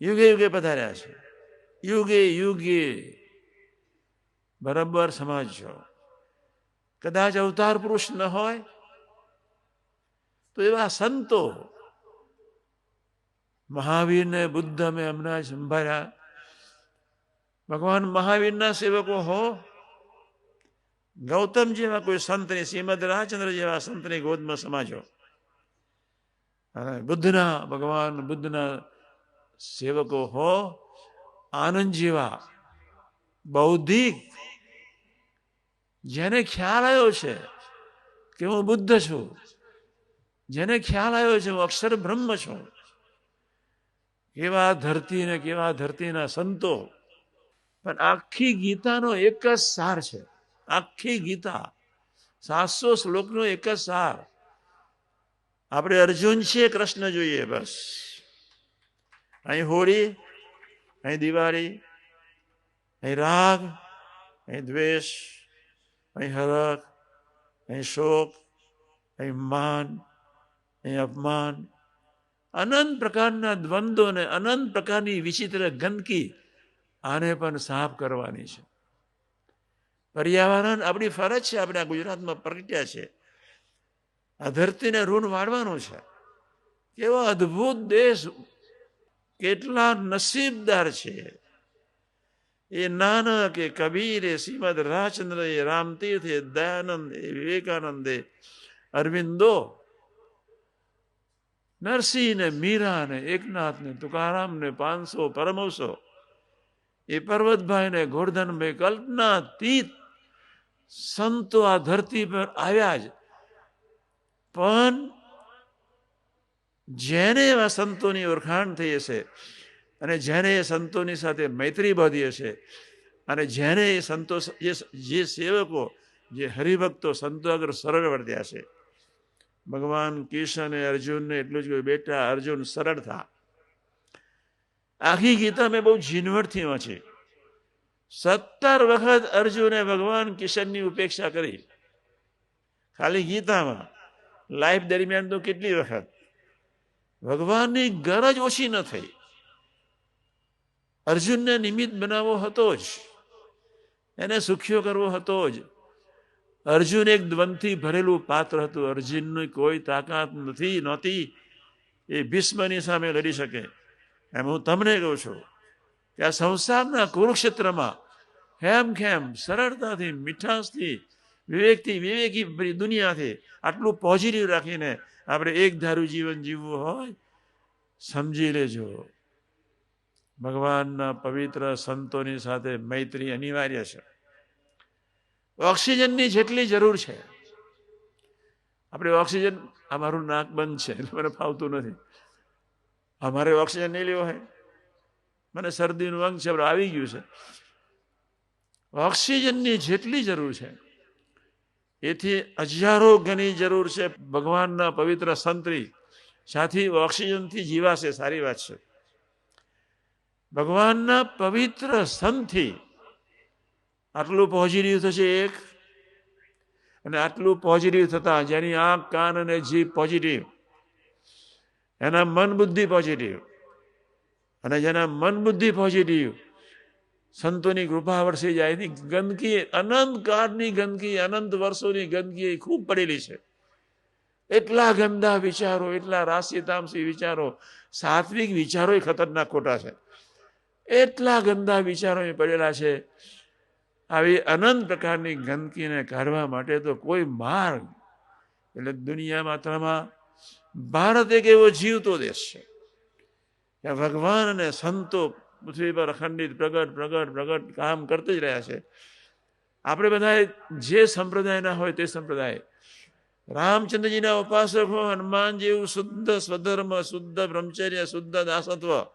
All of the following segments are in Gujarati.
યુગે યુગે પધાર્યા છે. યુગે યુગે બરાબર સમજજો કદાચ અવતાર પુરુષ ન હોય તો એવા સંતો મહાવીરને બુદ્ધ અમે હમણાં સંભાળ્યા. ભગવાન મહાવીરના સેવકો હો. ગૌતમ જેવા કોઈ સંતને શ્રીમદ રાજચંદ્ર જેવા સંતને ગોદમાં સમાજો. બુદ્ધના, ભગવાન બુદ્ધના સેવકો હો, આનંદ જેવા, બૌદ્ધિક. જેને ખ્યાલ આવ્યો છે કે હું બુદ્ધ છું, જેને ખ્યાલ આવ્યો છે હું અક્ષર બ્રહ્મ છું, કેવા ધરતી ને કેવા ધરતીના સંતો. પણ આખી ગીતાનો એક જ સાર છે, આખી ગીતા, સાતસો શ્લોકનો એક જ સાર. આપણે અર્જુન છીએ, કૃષ્ણ જોઈએ, બસ. અહીં હોળી, અહીં દિવાળી, અહીં રાગ, અહીં દ્વેષ, અહીં હરખ, અહીં શોક, અહીં માન, અહીં અપમાન. અનંત પ્રકારના દ્વંદ્વો અનંત પ્રકારની વિચિત્ર ગંદકી આને પણ સાફ કરવાની છે. પર્યાવરણ આપણી ફરજ છે, આપણે આ ગુજરાતમાં પ્રગટ્યા છે. આ ધરતીને ઋણ વાળવાનું છે. કેવો અદ્ભુત દેશ કેટલા નસીબદાર છે. એ નાનક, એ કબીર શ્રીમદ રાજચંદ્ર, એ રામતીર્થ, એ દયાનંદ, એ અરવિંદો, નરસિંહ ને મીરા ને એકનાથ ને તુકારામ ને પાંચસો પરમવસો એ પર્વતભાઈ ને ગોરધનભાઈ કલ્પના તીત સંતો આ ધરતી પર આવ્યા જ. પણ જેને એવા સંતોની ઓળખાણ થઈ હશે અને જેને એ સંતોની સાથે મૈત્રી બાંધી હશે અને જેને એ સંતો જે સેવકો, જે હરિભક્તો સંતો આગળ સરળ વર્ત્યા છે. ભગવાન કિશન અર્જુનને એટલું જ કહ્યું, બેટા, અર્જુન સરળ થા. આખી ગીતા મેં બહુ ઝીણવટથી વાંચી. સત્તર વખત અર્જુને ભગવાન કિશનની ઉપેક્ષા કરી. ખાલી ગીતામાં, લાઈફ દરમિયાન તો કેટલી વખત? ભગવાનની ગરજ ઓછી ન થઈ. અર્જુનને નિમિત્ત બનાવવો હતો જ. એને સુખ્યો કરવો હતો જ. અર્જુન એક દ્વંદથી ભરેલું પાત્ર હતું. અર્જુનની કોઈ તાકાત નથી, નહોતી. એ ભીષ્મની સામે લડી શકે. એમ હું તમને કહું છું કે આ સંસારના કુરુક્ષેત્રમાં હેમ ખેમ સરળતાથી, મીઠાશથી વિવેકથી, વિવેકી દુનિયાથી આટલું પોઝિટિવ રાખીને આપણે એક ધારું જીવન જીવવું હોય, સમજી લેજો. ભગવાનના પવિત્ર સંતોની સાથે મૈત્રી અનિવાર્ય છે. ઓક્સિજનની જેટલી જરૂર છે. આપણે ઓક્સિજન અમારું નાક બંધ છે, એટલે મને ફાવતું નથી. અમારે ઓક્સિજન નહીં લેવો હોય. મને શરદીનું અંગ છે આવી ગયું છે. ઓક્સિજનની જેટલી જરૂર છે એથી હજારો ગણી જરૂર છે. ભગવાનના પવિત્ર સંતરી સાથી ઓક્સિજનથી જીવાશે, સારી વાત છે. ભગવાનના પવિત્ર સંતથી આટલું પોઝિટિવ થશે એક. અને આટલું પોઝિટિવ થતા જેની આંખ, કાન અને જીભ પોઝિટિવ એના મન બુદ્ધિ પોઝિટિવ અને જેના મન બુદ્ધિ પોઝિટિવ સંતોની કૃપા વરસી જાય એની ગંદકી, અનંત કાળની ગંદકી, અનંત વર્ષોની ગંદકી ખૂબ પડેલી છે. એટલા ગંદા વિચારો, એટલા રાશિ તામસી વિચારો, સાત્વિક વિચારો ખતરનાક ખોટા છે. એટલા ગંદા વિચારો પડેલા છે. આવી અનંત પ્રકારની ગંદકીને કાઢવા માટે તો કોઈ માર્ગ એટલે દુનિયા માત્રમાં ભારત એક એવો જીવતો દેશ છે. ભગવાન અને સંતો પૃથ્વી પર અખંડિત પ્રગટ પ્રગટ પ્રગટ કામ કરતા જ રહ્યા છે. આપણે બધાએ જે સંપ્રદાયના હોય તે સંપ્રદાય. રામચંદ્રજીના ઉપાસક હનુમાન જેવું શુદ્ધ સ્વધર્મ, શુદ્ધ બ્રહ્મચર્ય, શુદ્ધ દાસત્વ.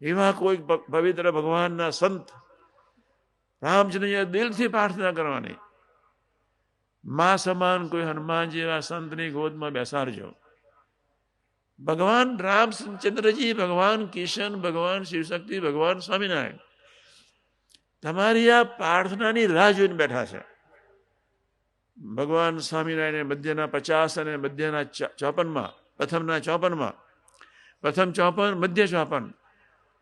એવા કોઈ પવિત્ર ભગવાનના સંત રામચંદ્રજીએ દિલથી પ્રાર્થના કરવાની. મા સમાન કોઈ હનુમાન જેવા સંતની ગોદમાં બેસાડજો. ભગવાન રામચંદ્રજી ભગવાન કિશન, ભગવાન શિવશક્તિ, ભગવાન સ્વામિનારાયણ. તમારી આ પ્રાર્થનાની રાહ જોઈને બેઠા છે. ભગવાન સ્વામિનારાયણ મધ્યના પચાસ અને મધ્યના ચોપનમાં, પ્રથમના ચોપનમાં, પ્રથમ ચોપન, મધ્ય ચોપન.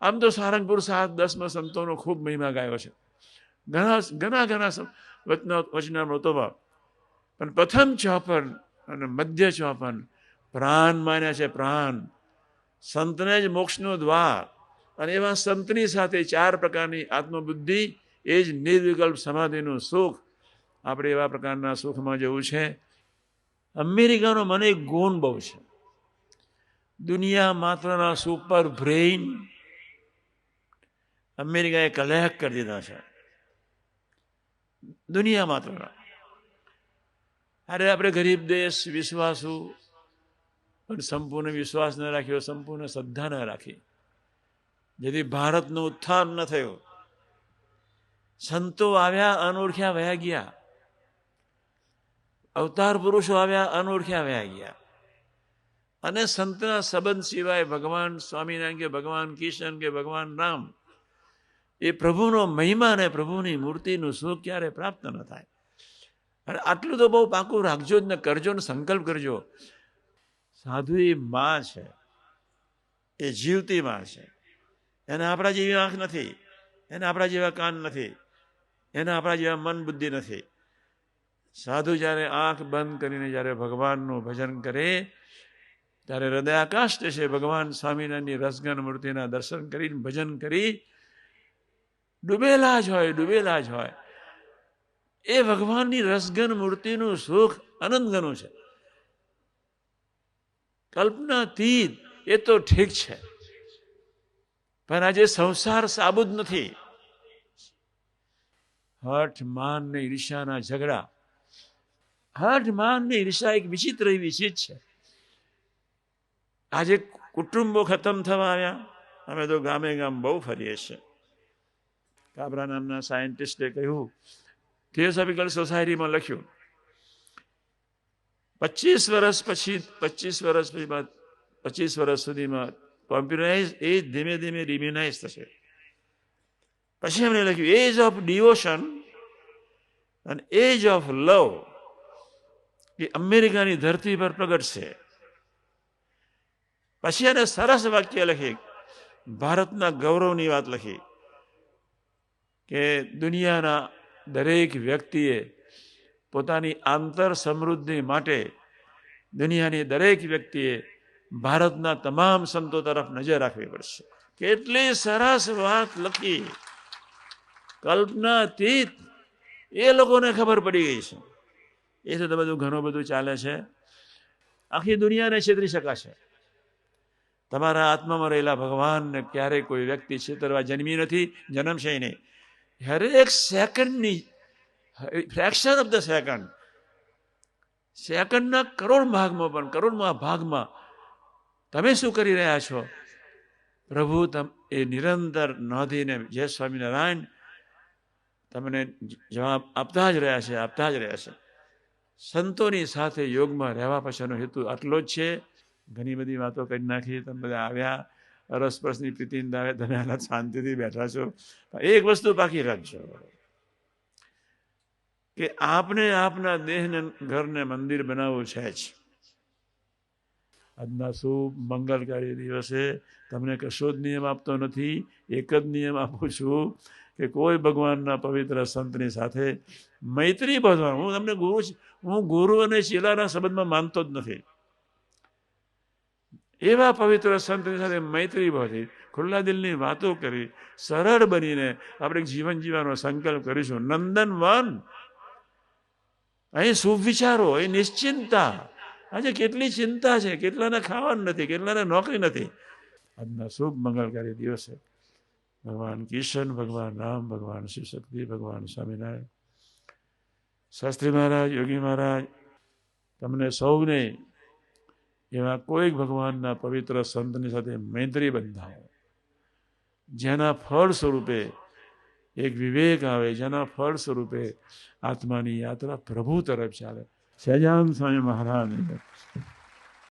આમ તો સારંગપુર સાત દસમાં સંતોનો ખૂબ મહિમા ગાયો છે. ઘણા ઘણા ઘણા વચના વચના મૃતોમાં પણ પ્રથમ ચોપન અને મધ્ય ચોપન પ્રાણ માન્યા છે, પ્રાણ. સંતને જ મોક્ષનો દ્વાર. અને એવા સંતની સાથે ચાર પ્રકારની આત્મબુદ્ધિ, એ જ નિર્વિકલ્પ સમાધિનું સુખ. આપણે એવા પ્રકારના સુખમાં જવું છે. અમેરિકાનો મને એક ગુણ બહુ છે. દુનિયા માત્રના સુપર બ્રેઇન અમેરિકાએ કલેક્ટ કરી દીધા છે. દુનિયા માત્રના. અરે, આપણે ગરીબ દેશ, વિશ્વાસુ પણ સંપૂર્ણ વિશ્વાસ ન રાખ્યો સંપૂર્ણ શ્રદ્ધા ન રાખી. જેથી ભારતનું ઉત્થાન ન થયું. સંતો આવ્યા, અનોળખ્યા, વયા ગયા. અવતાર પુરુષો આવ્યા, અનોળખ્યા, વયા ગયા. અને સંતના સંબંધ સિવાય ભગવાન સ્વામિનારાયણ કે ભગવાન કિશન કે ભગવાન રામ, એ પ્રભુનો મહિમા અને પ્રભુની મૂર્તિનું સુખ ક્યારે પ્રાપ્ત ન થાય. અને આટલું તો બહુ પાકું રાખજો જ ને કરજો ને સંકલ્પ કરજો. સાધુ એ માં છે, એ જીવતી માં છે. એને આપણા જેવી આંખ નથી, એને આપણા જેવા કાન નથી, એને આપણા જેવા મન બુદ્ધિ નથી. સાધુ જ્યારે આંખ બંધ કરીને જ્યારે ભગવાનનું ભજન કરે, ત્યારે હૃદય આકાશ થશે. ભગવાન સ્વામિનારાયણની રસગન મૂર્તિના દર્શન કરીને ભજન કરી, ડૂબેલા જ હોય, ડૂબેલા જ હોય. એ ભગવાનની રસગન મૂર્તિનું સુખ અનંતગનું છે. કલ્પનાતીત એ તો ઠીક છે. પણ આજે સંસાર સાબુદ નથી. હઠ, માન ને ઈર્ષાના ઝઘડા. હઠ, માન ને ઈર્ષા એક વિચિત્ર એવી ચીજ છે. આજે કુટુંબો ખતમ થવા આવ્યા. અમે તો ગામે ગામ બહુ ફરીએ છીએ. કાબરા નામના સાયન્ટિસ્ટે કહ્યું થિયોસોફિકલ સોસાયટીમાં લખ્યું પચીસ વર્ષ પછી, પચીસ વર્ષ પછી પચીસ વર્ષ સુધીમાં કોમ્પ્યુટરાઇઝ એ ધીમે ધીમે રિમ્યુનાઇઝ થશે. પછી એમણે લખ્યું એજ ઓફ ડિવોશન અને એજ ઓફ લવ એ અમેરિકાની ધરતી પર પ્રગટ છે પછી એને સરસ વાક્ય લખી, ભારતના ગૌરવની વાત લખી કે દુનિયાના દરેક વ્યક્તિએ પોતાની આંતર સમૃદ્ધિ માટે દુનિયાની દરેક વ્યક્તિએ ભારતના તમામ સંતો તરફ નજર રાખવી પડશે. કેટલી સરસ વાત લખી. કલ્પનાતીત. એ લોકોને ખબર પડી ગઈ છે. એ તો બધું ઘણું બધું ચાલે છે. આખી દુનિયાને છેતરી શકાશે. તમારા આત્મામાં રહેલા ભગવાનને ક્યારેય કોઈ વ્યક્તિ છેતરવા જન્મી નથી, જન્મશે નહીં. હરેક સેકન્ડની ફ્રેક્શન ઓફ ધ સેકન્ડ સેકન્ડના કરોડ ભાગમાં પણ, કરોડમાં ભાગમાં તમે શું કરી રહ્યા છો? પ્રભુ, તમ એ નિરંતર નોંધીને જય સ્વામિનારાયણ તમને જવાબ આપતા જ રહ્યા છે, આપતા જ રહ્યા છે. સંતોની સાથે યોગમાં રહેવા પછીનો હેતુ આટલો જ છે. ઘણી બધી વાતો કરી નાખી, તમે બધા આવ્યા, અરસપરસની પ્રીતિંદ દાવે, તમે શાંતિથી બેઠા છો. એક વસ્તુ બાકી રાખજો. કે આપને આપના દેહને ઘરને મંદિર બનાવવું છે જ. આજના શુભ મંગલકારી દિવસે તમને કશો જ નિયમ આપતો નથી. એક જ નિયમ આપું છું કે કોઈ ભગવાનના પવિત્ર સંતની સાથે મૈત્રી બાંધવાનું હું તમને ગુરુ હું ગુરુ અને શિલાના સંબંધમાં માનતો જ નથી. એવા પવિત્ર સંતની સાથે મૈત્રી બાંધી ખુલ્લા દિલની વાતો કરી, સરળ બનીને આપણે જીવન જીવવાનો સંકલ્પ કરીશું. નંદન વન અહીં શુભ વિચારો એ નિશ્ચિંતા. આજે કેટલી ચિંતા છે, કેટલાને ખાવાનું નથી, કેટલાને નોકરી નથી. આજના શુભ મંગળકારી દિવસે ભગવાન કિશન, ભગવાન રામ, ભગવાન શિવશક્તિ ભગવાન સ્વામિનારાયણ. શાસ્ત્રી મહારાજ, યોગી મહારાજ, તમને સૌને એવા કોઈક ભગવાનના પવિત્ર સંતની સાથે મૈત્રી બંધાવો. જેના ફળ સ્વરૂપે એક વિવેક આવે જેના ફળ સ્વરૂપે આત્માની યાત્રા પ્રભુ તરફ ચાલે. સહેજાન સ્વામી મહારાજ.